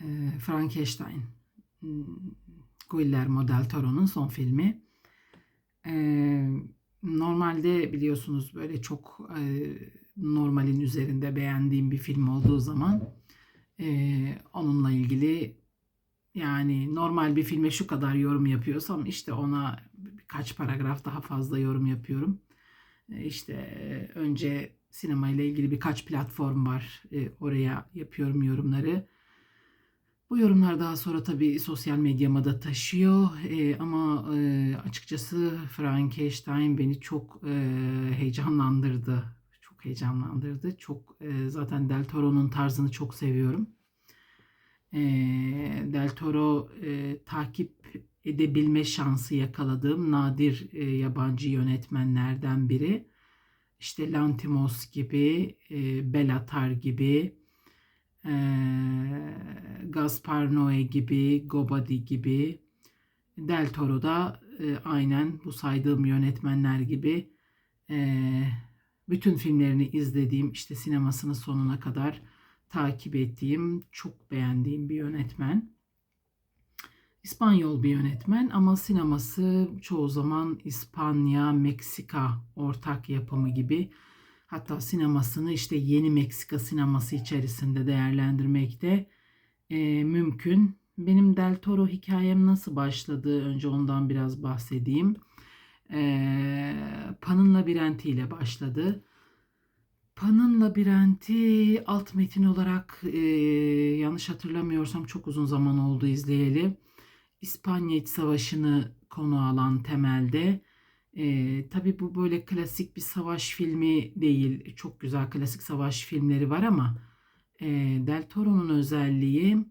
e, Frankenstein. Hmm, Guillermo del Toro'nun son filmi. E, normalde biliyorsunuz böyle çok e, normalin üzerinde beğendiğim bir film olduğu zaman e, onunla ilgili yani normal bir filme şu kadar yorum yapıyorsam işte ona birkaç paragraf daha fazla yorum yapıyorum. E, İşte önce sinema ile ilgili birkaç platform var. Oraya yapıyorum yorumları. Bu yorumlar daha sonra tabii sosyal medyama da taşıyor. E, ama e, açıkçası Frankenstein beni çok e, heyecanlandırdı. Çok heyecanlandırdı. Çok e, zaten Del Toro'nun tarzını çok seviyorum. E, Del Toro e, takip edebilme şansı yakaladığım nadir e, yabancı yönetmenlerden biri. İşte Lantimos gibi, e, Belatar gibi, e, Gaspar Noé gibi, Gobadi gibi, Del Toro da e, aynen bu saydığım yönetmenler gibi e, bütün filmlerini izlediğim, işte sinemasını sonuna kadar takip ettiğim, çok beğendiğim bir yönetmen. İspanyol bir yönetmen ama sineması çoğu zaman İspanya, Meksika ortak yapımı gibi. Hatta sinemasını işte yeni Meksika sineması içerisinde değerlendirmek de e, mümkün. Benim Del Toro hikayem nasıl başladı? Önce ondan biraz bahsedeyim. E, Pan'ın Labirenti ile başladı. Pan'ın Labirenti alt metin olarak e, yanlış hatırlamıyorsam çok uzun zaman oldu izleyeli. İspanya İç Savaşı'nı konu alan temelde. E, tabii bu böyle klasik bir savaş filmi değil. Çok güzel klasik savaş filmleri var ama e, Del Toro'nun özelliği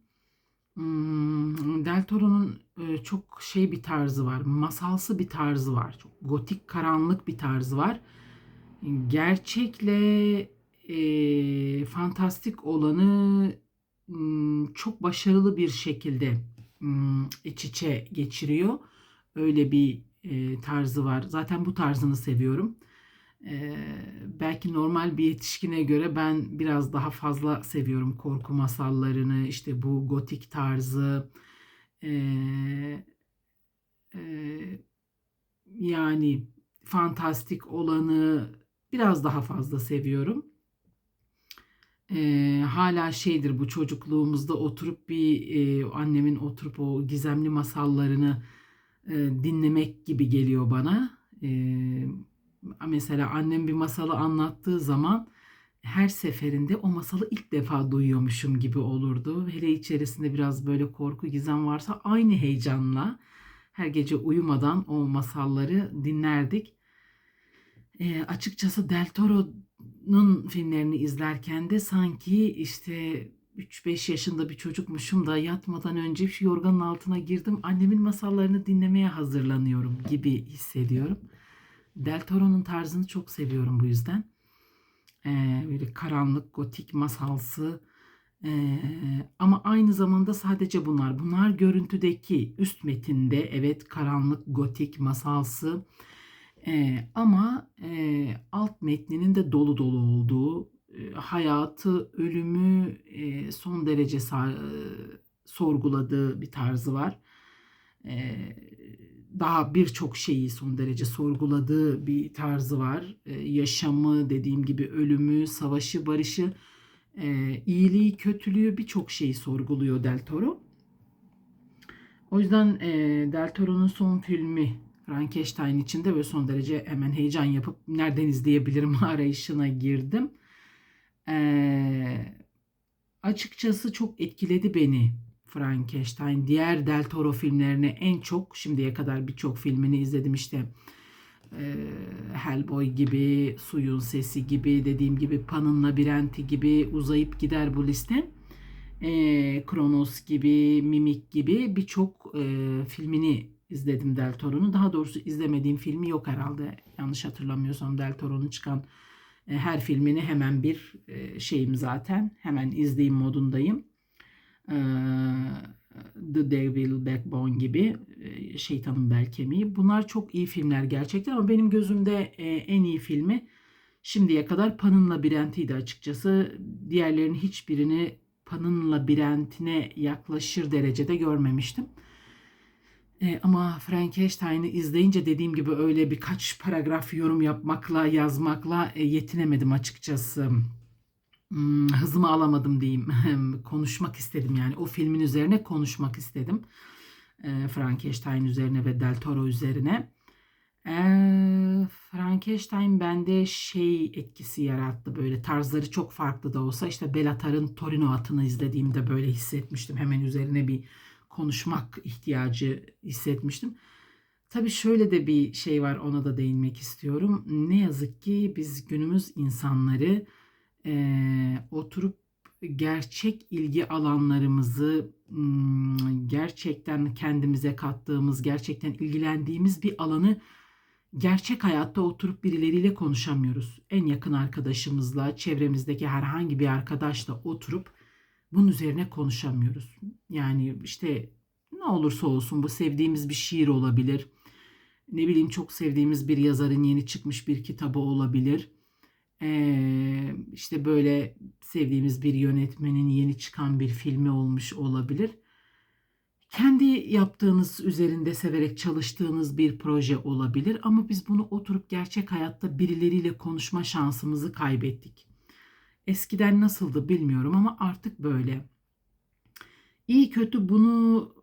hmm, Del Toro'nun çok şey bir tarzı var. Masalsı bir tarzı var. Çok gotik karanlık bir tarzı var. Gerçekle e, fantastik olanı hmm, çok başarılı bir şekilde hmm, iç içe geçiriyor. Öyle bir e, tarzı var. Zaten bu tarzını seviyorum. E, belki normal bir yetişkine göre ben biraz daha fazla seviyorum korku masallarını, işte bu gotik tarzı. E, e, yani fantastik olanı biraz daha fazla seviyorum. Eee, hala şeydir bu çocukluğumuzda oturup bir eee, annemin oturup o gizemli masallarını eee, dinlemek gibi geliyor bana. Eee, mesela annem bir masalı anlattığı zaman her seferinde o masalı ilk defa duyuyormuşum gibi olurdu. Hele içerisinde biraz böyle korku gizem varsa aynı heyecanla her gece uyumadan o masalları dinlerdik. Eee, açıkçası Del Toro'nun filmlerini izlerken de sanki işte 3-5 yaşında bir çocukmuşum da yatmadan önce şu yorganın altına girdim. Annemin masallarını dinlemeye hazırlanıyorum gibi hissediyorum. Del Toro'nun tarzını çok seviyorum bu yüzden. Eee, böyle karanlık, gotik, masalsı. Eee, ama aynı zamanda sadece bunlar. Bunlar görüntüdeki üst metinde evet karanlık, gotik, masalsı. Eee, ama eee, alt metninin de dolu dolu olduğu, hayatı, ölümü eee, son derece eee, sorguladığı bir tarzı var. Daha birçok şeyi son derece sorguladığı bir tarzı var. Yaşamı, dediğim gibi ölümü, savaşı, barışı, iyiliği, kötülüğü birçok şeyi sorguluyor Del Toro. O yüzden Del Toro'nun son filmi Frankenstein için de böyle son derece hemen heyecan yapıp nereden izleyebilirim arayışına girdim. Eee, açıkçası çok etkiledi beni Frankenstein. Diğer Del Toro filmlerine en çok şimdiye kadar birçok filmini izledim işte. Eee, Hellboy gibi, Suyun Sesi gibi, dediğim gibi Pan'ın Labirenti gibi uzayıp gider bu liste. Eee, Kronos gibi, Mimik gibi birçok eee, filmini izledim Del Toro'nun. Daha doğrusu izlemediğim filmi yok herhalde. Yanlış hatırlamıyorsam Del Toro'nun çıkan e, her filmini hemen bir e, şeyim zaten. Hemen izleyeyim modundayım. Eee, The Devil Backbone gibi e, Şeytanın Bel Kemiği. Bunlar çok iyi filmler gerçekten ama benim gözümde e, en iyi filmi şimdiye kadar Pan'ın Labirenti'ydi açıkçası. Diğerlerinin hiçbirini Pan'ın labirentine yaklaşır derecede görmemiştim. E, ama Frankenstein'ı izleyince dediğim gibi öyle birkaç paragraf yorum yapmakla, yazmakla e, yetinemedim açıkçası. Hmm, hızımı alamadım diyeyim. konuşmak istedim yani. O filmin üzerine konuşmak istedim. E, Frankenstein üzerine ve Del Toro üzerine. E, Frankenstein bende şey etkisi yarattı böyle tarzları çok farklı da olsa işte Bellatar'ın Torino atını izlediğimde böyle hissetmiştim. Hemen üzerine bir konuşmak ihtiyacı hissetmiştim. Tabii şöyle de bir şey var ona da değinmek istiyorum. Ne yazık ki biz günümüz insanları e, oturup gerçek ilgi alanlarımızı gerçekten kendimize kattığımız, gerçekten ilgilendiğimiz bir alanı gerçek hayatta oturup birileriyle konuşamıyoruz. En yakın arkadaşımızla, çevremizdeki herhangi bir arkadaşla oturup bunun üzerine konuşamıyoruz. Yani işte ne olursa olsun bu sevdiğimiz bir şiir olabilir. Ne bileyim çok sevdiğimiz bir yazarın yeni çıkmış bir kitabı olabilir. Ee, işte böyle sevdiğimiz bir yönetmenin yeni çıkan bir filmi olmuş olabilir. Kendi yaptığınız üzerinde severek çalıştığınız bir proje olabilir ama biz bunu oturup gerçek hayatta birileriyle konuşma şansımızı kaybettik. Eskiden nasıldı bilmiyorum ama artık böyle. İyi kötü bunu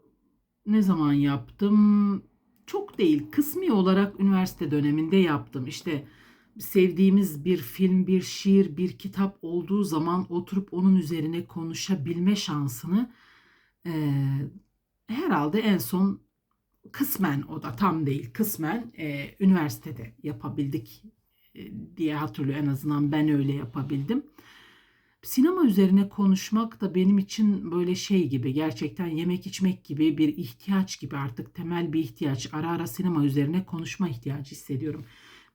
ne zaman yaptım? Çok değil, kısmi olarak üniversite döneminde yaptım. İşte sevdiğimiz bir film, bir şiir, bir kitap olduğu zaman oturup onun üzerine konuşabilme şansını e, herhalde en son kısmen o da tam değil kısmen e, üniversitede yapabildik e, diye hatırlıyor en azından ben öyle yapabildim. Sinema üzerine konuşmak da benim için böyle şey gibi gerçekten yemek içmek gibi bir ihtiyaç gibi artık temel bir ihtiyaç. Ara ara sinema üzerine konuşma ihtiyacı hissediyorum.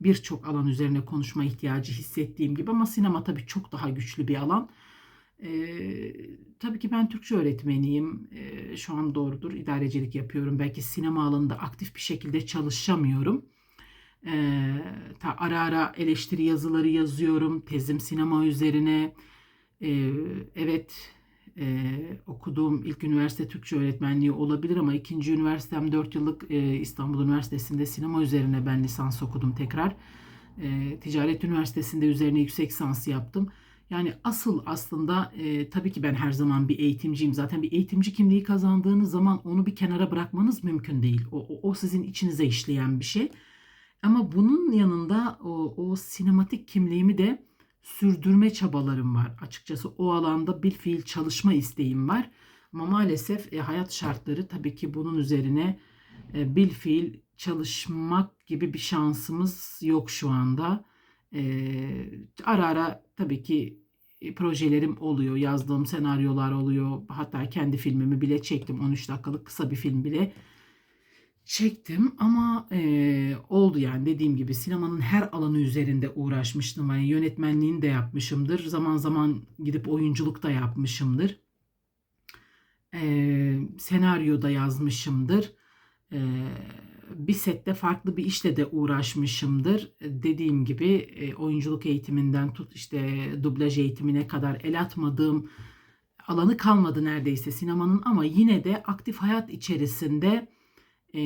Birçok alan üzerine konuşma ihtiyacı hissettiğim gibi ama sinema tabii çok daha güçlü bir alan. Ee, tabii ki ben Türkçe öğretmeniyim. Ee, şu an doğrudur idarecilik yapıyorum. Belki sinema alanında aktif bir şekilde çalışamıyorum. Ee, ta ara ara eleştiri yazıları yazıyorum. Tezim sinema üzerine. Ee, evet e, okuduğum ilk üniversite Türkçe öğretmenliği olabilir ama ikinci üniversitem 4 yıllık e, İstanbul Üniversitesi'nde sinema üzerine ben lisans okudum tekrar. E, Ticaret Üniversitesi'nde üzerine yüksek lisans yaptım. Yani asıl aslında e, tabii ki ben her zaman bir eğitimciyim. Zaten bir eğitimci kimliği kazandığınız zaman onu bir kenara bırakmanız mümkün değil. O, o, o sizin içinize işleyen bir şey. Ama bunun yanında o, o sinematik kimliğimi de sürdürme çabalarım var. Açıkçası o alanda bir fiil çalışma isteğim var. Ama maalesef e, hayat şartları tabii ki bunun üzerine e, bil fiil çalışmak gibi bir şansımız yok şu anda. E, ara ara tabii ki e, projelerim oluyor, yazdığım senaryolar oluyor. Hatta kendi filmimi bile çektim. 13 dakikalık kısa bir film bile çektim ama e, oldu yani dediğim gibi sinemanın her alanı üzerinde uğraşmıştım. Yani yönetmenliğini de yapmışımdır. Zaman zaman gidip oyunculuk da yapmışımdır. E, senaryo da yazmışımdır. E, bir sette farklı bir işle de uğraşmışımdır. Dediğim gibi e, oyunculuk eğitiminden tut işte dublaj eğitimine kadar el atmadığım alanı kalmadı neredeyse sinemanın ama yine de aktif hayat içerisinde e,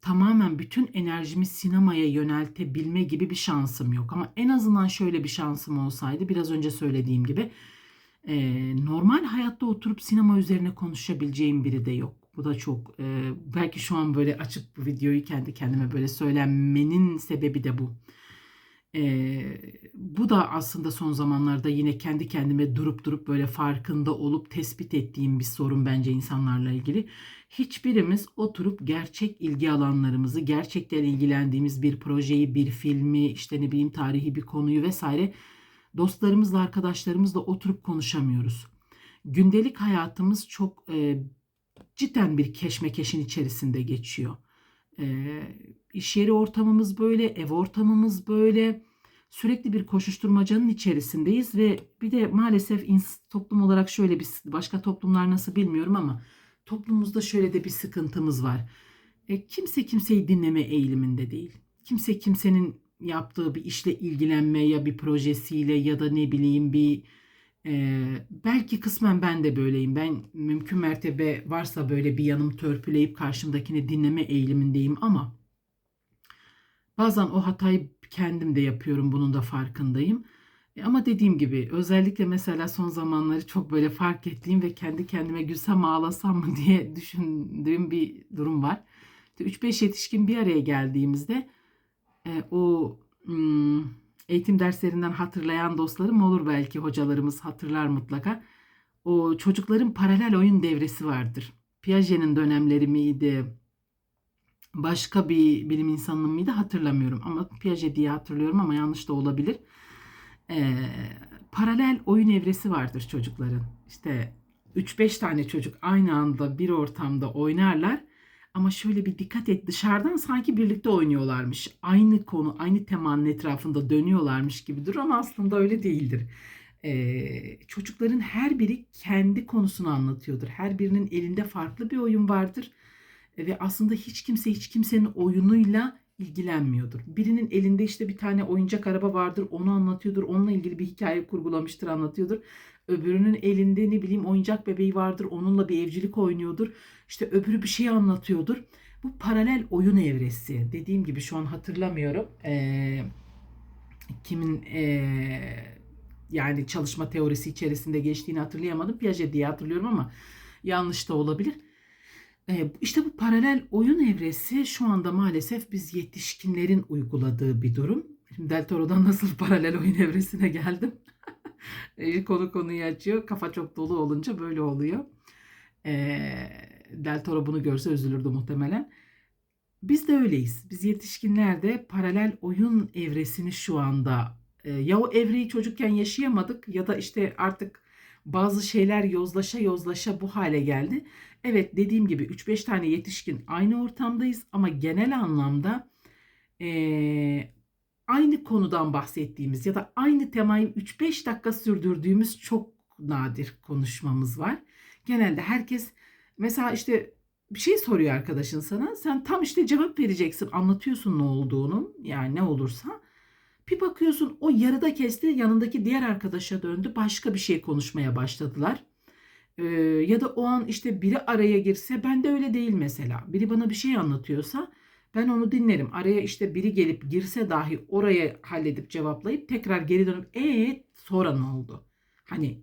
tamamen bütün enerjimi sinemaya yöneltebilme gibi bir şansım yok. Ama en azından şöyle bir şansım olsaydı biraz önce söylediğim gibi e, normal hayatta oturup sinema üzerine konuşabileceğim biri de yok. Bu da çok e, belki şu an böyle açıp bu videoyu kendi kendime böyle söylenmenin sebebi de bu. E, bu da aslında son zamanlarda yine kendi kendime durup durup böyle farkında olup tespit ettiğim bir sorun bence insanlarla ilgili. Hiçbirimiz oturup gerçek ilgi alanlarımızı, gerçekten ilgilendiğimiz bir projeyi, bir filmi, işte ne bileyim tarihi bir konuyu vesaire dostlarımızla, arkadaşlarımızla oturup konuşamıyoruz. Gündelik hayatımız çok e, cidden bir keşmekeşin içerisinde geçiyor. E, iş yeri ortamımız böyle, ev ortamımız böyle. Sürekli bir koşuşturmacanın içerisindeyiz ve bir de maalesef toplum olarak şöyle bir başka toplumlar nasıl bilmiyorum ama toplumumuzda şöyle de bir sıkıntımız var. E, kimse kimseyi dinleme eğiliminde değil. Kimse kimsenin yaptığı bir işle ilgilenme ya bir projesiyle ya da ne bileyim bir Ee, belki kısmen ben de böyleyim. Ben mümkün mertebe varsa böyle bir yanım törpüleyip karşımdakini dinleme eğilimindeyim ama bazen o hatayı kendim de yapıyorum. Bunun da farkındayım. E, Ama dediğim gibi özellikle mesela son zamanları çok böyle fark ettiğim ve kendi kendime gülsem ağlasam mı diye düşündüğüm bir durum var. İşte 3-5 yetişkin bir araya geldiğimizde e, o hmm, eğitim derslerinden hatırlayan dostlarım olur belki hocalarımız hatırlar mutlaka. O çocukların paralel oyun devresi vardır. Piaget'in dönemleri miydi? Başka bir bilim insanının mıydı hatırlamıyorum ama Piaget diye hatırlıyorum ama yanlış da olabilir. Ee, paralel oyun evresi vardır çocukların. İşte 3-5 tane çocuk aynı anda bir ortamda oynarlar. Ama şöyle bir dikkat et dışarıdan sanki birlikte oynuyorlarmış. Aynı konu, aynı temanın etrafında dönüyorlarmış gibi durur ama aslında öyle değildir. Ee, çocukların her biri kendi konusunu anlatıyordur. Her birinin elinde farklı bir oyun vardır. E, Ve aslında hiç kimse hiç kimsenin oyunuyla ilgilenmiyordur. Birinin elinde işte bir tane oyuncak araba vardır, onu anlatıyordur, onunla ilgili bir hikaye kurgulamıştır, anlatıyordur. Öbürünün elinde ne bileyim oyuncak bebeği vardır, onunla bir evcilik oynuyordur. İşte öbürü bir şey anlatıyordur. Bu paralel oyun evresi. Dediğim gibi şu an hatırlamıyorum. Ee, kimin ee, yani çalışma teorisi içerisinde geçtiğini hatırlayamadım. Piaget diye hatırlıyorum ama yanlış da olabilir. Ee, işte bu paralel oyun evresi şu anda maalesef biz yetişkinlerin uyguladığı bir durum. Şimdi Del Toro'dan nasıl paralel oyun evresine geldim? Ee, Konu konuyu açıyor. Kafa çok dolu olunca böyle oluyor. Ee, Del Toro bunu görse üzülürdü muhtemelen. Biz de öyleyiz. Biz yetişkinler de paralel oyun evresini şu anda e, ya o evreyi çocukken yaşayamadık ya da işte artık bazı şeyler yozlaşa yozlaşa bu hale geldi. Evet dediğim gibi 3-5 tane yetişkin aynı ortamdayız ama genel anlamda e, aynı konudan bahsettiğimiz ya da aynı temayı 3-5 dakika sürdürdüğümüz çok nadir konuşmamız var. Genelde herkes mesela işte bir şey soruyor arkadaşın sana. Sen tam işte cevap vereceksin. Anlatıyorsun ne olduğunu. Yani ne olursa. Bir bakıyorsun o yarıda kesti. Yanındaki diğer arkadaşa döndü. Başka bir şey konuşmaya başladılar. Ee, ya da o an işte biri araya girse ben de öyle değil mesela. Biri bana bir şey anlatıyorsa ben onu dinlerim. Araya işte biri gelip girse dahi oraya halledip cevaplayıp tekrar geri dönüp ee sonra ne oldu? Hani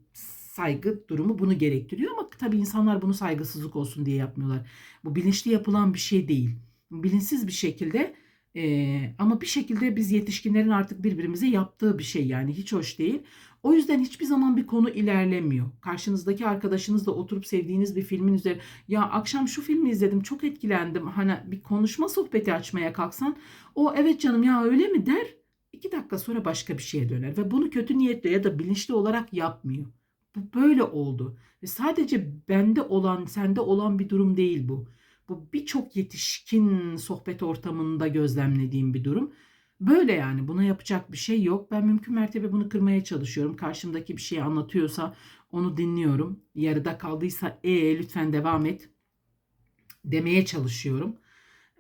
saygı durumu bunu gerektiriyor ama tabii insanlar bunu saygısızlık olsun diye yapmıyorlar. Bu bilinçli yapılan bir şey değil. Bilinçsiz bir şekilde e, ama bir şekilde biz yetişkinlerin artık birbirimize yaptığı bir şey yani hiç hoş değil. O yüzden hiçbir zaman bir konu ilerlemiyor. Karşınızdaki arkadaşınızla oturup sevdiğiniz bir filmin üzerine ya akşam şu filmi izledim çok etkilendim. Hani bir konuşma sohbeti açmaya kalksan o evet canım ya öyle mi der. İki dakika sonra başka bir şeye döner ve bunu kötü niyetle ya da bilinçli olarak yapmıyor. Bu böyle oldu. Ve sadece bende olan, sende olan bir durum değil bu. Bu birçok yetişkin sohbet ortamında gözlemlediğim bir durum. Böyle yani buna yapacak bir şey yok. Ben mümkün mertebe bunu kırmaya çalışıyorum. Karşımdaki bir şey anlatıyorsa onu dinliyorum. Yarıda kaldıysa e lütfen devam et demeye çalışıyorum.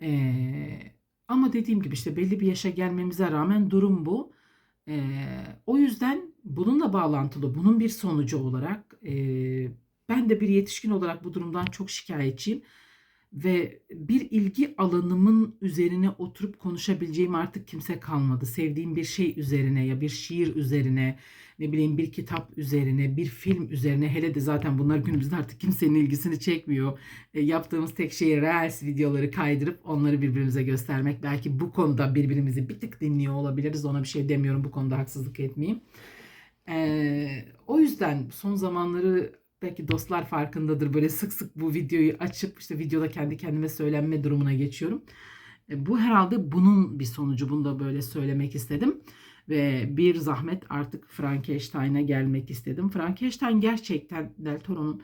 Ee, ama dediğim gibi işte belli bir yaşa gelmemize rağmen durum bu. Ee, o yüzden bununla bağlantılı, bunun bir sonucu olarak e, ben de bir yetişkin olarak bu durumdan çok şikayetçiyim ve bir ilgi alanımın üzerine oturup konuşabileceğim artık kimse kalmadı. Sevdiğim bir şey üzerine ya bir şiir üzerine, ne bileyim bir kitap üzerine, bir film üzerine hele de zaten bunlar günümüzde artık kimsenin ilgisini çekmiyor. E, yaptığımız tek şey Reels videoları kaydırıp onları birbirimize göstermek. Belki bu konuda birbirimizi bir tık dinliyor olabiliriz. Ona bir şey demiyorum bu konuda haksızlık etmeyeyim. E, o yüzden son zamanları belki dostlar farkındadır. Böyle sık sık bu videoyu açıp işte videoda kendi kendime söylenme durumuna geçiyorum. E, bu herhalde bunun bir sonucu. Bunu da böyle söylemek istedim. Ve bir zahmet artık Frankenstein'a gelmek istedim. Frankenstein gerçekten Del Toro'nun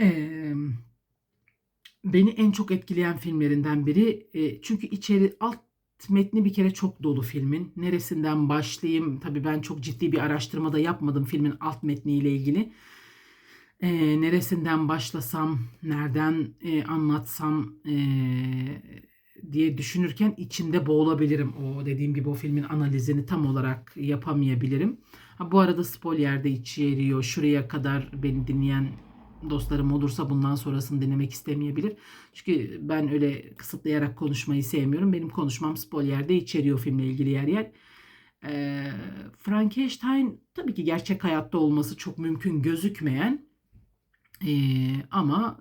e, beni en çok etkileyen filmlerinden biri. E, çünkü içeri alt metni bir kere çok dolu filmin. Neresinden başlayayım? Tabii ben çok ciddi bir araştırma da yapmadım filmin alt metniyle ilgili. E, neresinden başlasam, nereden e, anlatsam e, diye düşünürken içinde boğulabilirim. O dediğim gibi o filmin analizini tam olarak yapamayabilirim. Ha, bu arada spoiler de içeriyor. Şuraya kadar beni dinleyen dostlarım olursa bundan sonrasını dinlemek istemeyebilir. Çünkü ben öyle kısıtlayarak konuşmayı sevmiyorum. Benim konuşmam spoiler de içeriyor filmle ilgili yer yer. Ee, Frankenstein tabii ki gerçek hayatta olması çok mümkün gözükmeyen e, ama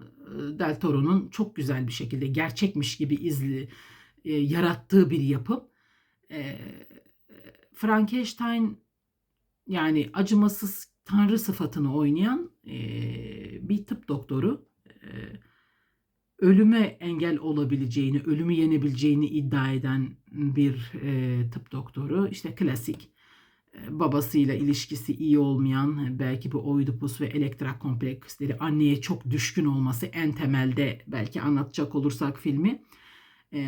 Del Toro'nun çok güzel bir şekilde gerçekmiş gibi izli e, yarattığı bir yapım. E, Frankenstein yani acımasız tanrı sıfatını oynayan e, bir tıp doktoru. E, ölüme engel olabileceğini, ölümü yenebileceğini iddia eden bir e, tıp doktoru. İşte klasik babasıyla ilişkisi iyi olmayan belki bu Oidipus ve Elektra kompleksleri anneye çok düşkün olması en temelde belki anlatacak olursak filmi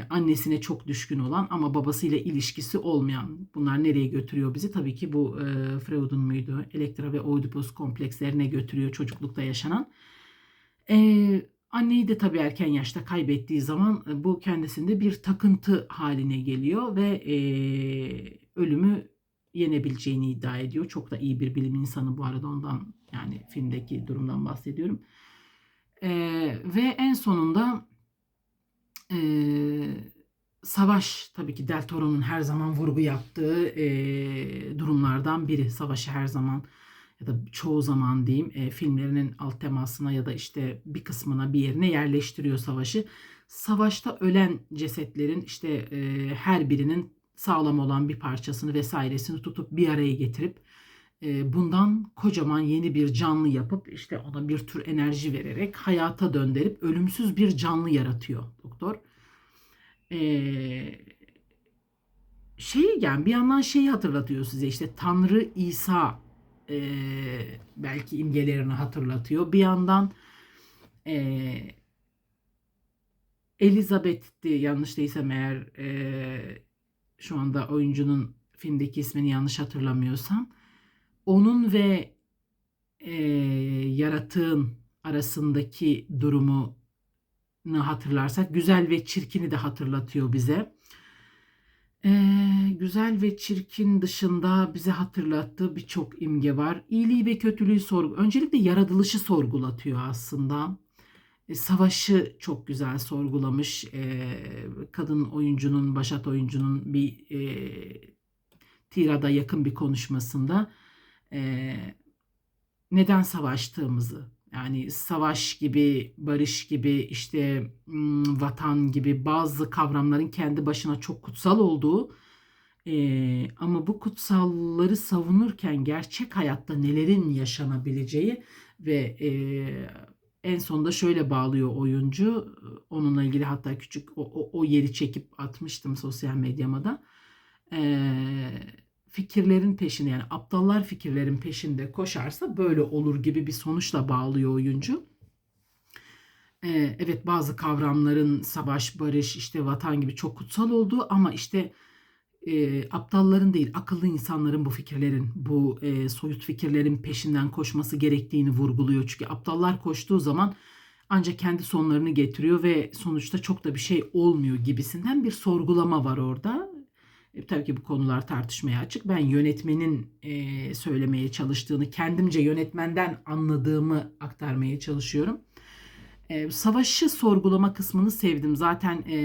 annesine çok düşkün olan ama babasıyla ilişkisi olmayan bunlar nereye götürüyor bizi? Tabii ki bu e, Freud'un muydu? Elektra ve Oedipus komplekslerine götürüyor çocuklukta yaşanan. E, anneyi de tabii erken yaşta kaybettiği zaman bu kendisinde bir takıntı haline geliyor ve e, ölümü yenebileceğini iddia ediyor. Çok da iyi bir bilim insanı bu arada ondan yani filmdeki durumdan bahsediyorum. E, ve en sonunda e, savaş tabii ki Del Toro'nun her zaman vurgu yaptığı e, durumlardan biri. Savaşı her zaman ya da çoğu zaman diyeyim e, filmlerinin alt temasına ya da işte bir kısmına bir yerine yerleştiriyor savaşı. Savaşta ölen cesetlerin işte e, her birinin sağlam olan bir parçasını vesairesini tutup bir araya getirip bundan kocaman yeni bir canlı yapıp işte ona bir tür enerji vererek hayata döndürüp ölümsüz bir canlı yaratıyor doktor. Ee, şey yani bir yandan şeyi hatırlatıyor size işte Tanrı İsa e, belki imgelerini hatırlatıyor. Bir yandan e, Elizabeth'ti yanlış değilsem eğer e, şu anda oyuncunun filmdeki ismini yanlış hatırlamıyorsam onun ve e, yaratığın arasındaki durumu hatırlarsak güzel ve çirkini de hatırlatıyor bize. Ee, güzel ve çirkin dışında bize hatırlattığı birçok imge var. İyiliği ve kötülüğü sorgu. Öncelikle yaratılışı sorgulatıyor aslında. E, savaşı çok güzel sorgulamış. E, kadın oyuncunun, başat oyuncunun bir e, tirada yakın bir konuşmasında e, neden savaştığımızı yani savaş gibi, barış gibi, işte vatan gibi bazı kavramların kendi başına çok kutsal olduğu e, ama bu kutsalları savunurken gerçek hayatta nelerin yaşanabileceği ve e, en sonunda şöyle bağlıyor oyuncu. Onunla ilgili hatta küçük o, o, o yeri çekip atmıştım sosyal medyama da. Eee fikirlerin peşinde yani aptallar fikirlerin peşinde koşarsa böyle olur gibi bir sonuçla bağlıyor oyuncu. Ee, evet bazı kavramların savaş, barış, işte vatan gibi çok kutsal olduğu ama işte e, aptalların değil akıllı insanların bu fikirlerin, bu e, soyut fikirlerin peşinden koşması gerektiğini vurguluyor. Çünkü aptallar koştuğu zaman ancak kendi sonlarını getiriyor ve sonuçta çok da bir şey olmuyor gibisinden bir sorgulama var orada. E, tabii ki bu konular tartışmaya açık. Ben yönetmenin e, söylemeye çalıştığını, kendimce yönetmenden anladığımı aktarmaya çalışıyorum. E, savaşı sorgulama kısmını sevdim. Zaten e,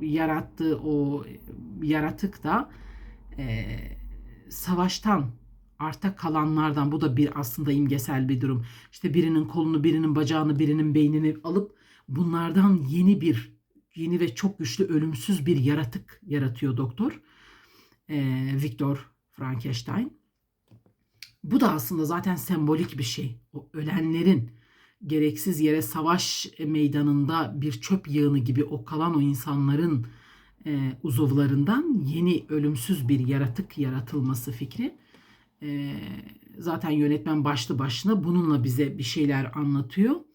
yarattığı o yaratık da e, savaştan arta kalanlardan bu da bir aslında imgesel bir durum. İşte birinin kolunu, birinin bacağını, birinin beynini alıp bunlardan yeni bir yeni ve çok güçlü ölümsüz bir yaratık yaratıyor doktor. Ee, Viktor Frankenstein. Bu da aslında zaten sembolik bir şey. O ölenlerin gereksiz yere savaş meydanında bir çöp yığını gibi o kalan o insanların e, uzuvlarından yeni ölümsüz bir yaratık yaratılması fikri. E, zaten yönetmen başlı başına bununla bize bir şeyler anlatıyor.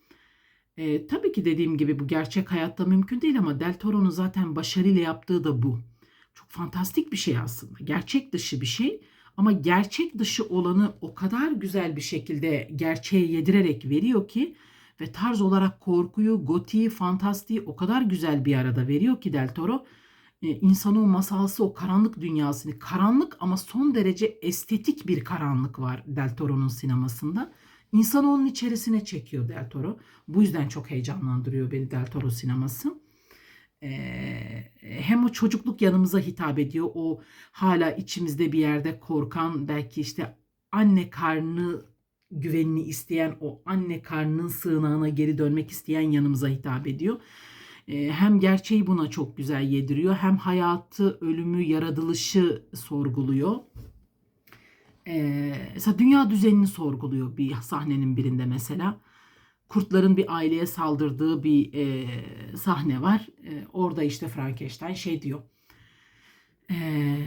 E, tabii ki dediğim gibi bu gerçek hayatta mümkün değil ama Del Toro'nun zaten başarıyla yaptığı da bu. Çok fantastik bir şey aslında. Gerçek dışı bir şey ama gerçek dışı olanı o kadar güzel bir şekilde gerçeğe yedirerek veriyor ki ve tarz olarak korkuyu, gotiği, fantastiği o kadar güzel bir arada veriyor ki Del Toro. e, insanı o masalsı o karanlık dünyasını karanlık ama son derece estetik bir karanlık var Del Toro'nun sinemasında. İnsanı onun içerisine çekiyor Del Toro. Bu yüzden çok heyecanlandırıyor beni Del Toro sineması. Ee, hem o çocukluk yanımıza hitap ediyor. O hala içimizde bir yerde korkan belki işte anne karnı güvenini isteyen o anne karnının sığınağına geri dönmek isteyen yanımıza hitap ediyor. Ee, hem gerçeği buna çok güzel yediriyor hem hayatı, ölümü, yaratılışı sorguluyor. Ee, mesela dünya düzenini sorguluyor bir sahnenin birinde mesela. Kurtların bir aileye saldırdığı bir e, sahne var. E, orada işte Frankenstein şey diyor. E,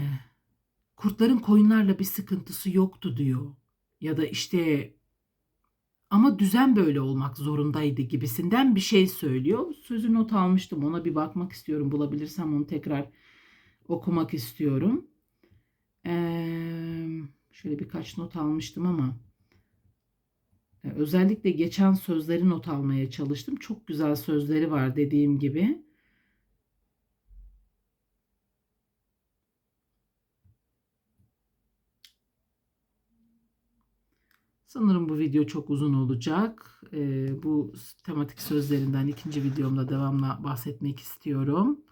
kurtların koyunlarla bir sıkıntısı yoktu diyor. Ya da işte ama düzen böyle olmak zorundaydı gibisinden bir şey söylüyor. Sözü not almıştım. Ona bir bakmak istiyorum. Bulabilirsem onu tekrar okumak istiyorum. Ee, şöyle birkaç not almıştım ama e, özellikle geçen sözleri not almaya çalıştım. Çok güzel sözleri var dediğim gibi. Sanırım bu video çok uzun olacak. Ee, bu tematik sözlerinden ikinci videomda devamla bahsetmek istiyorum.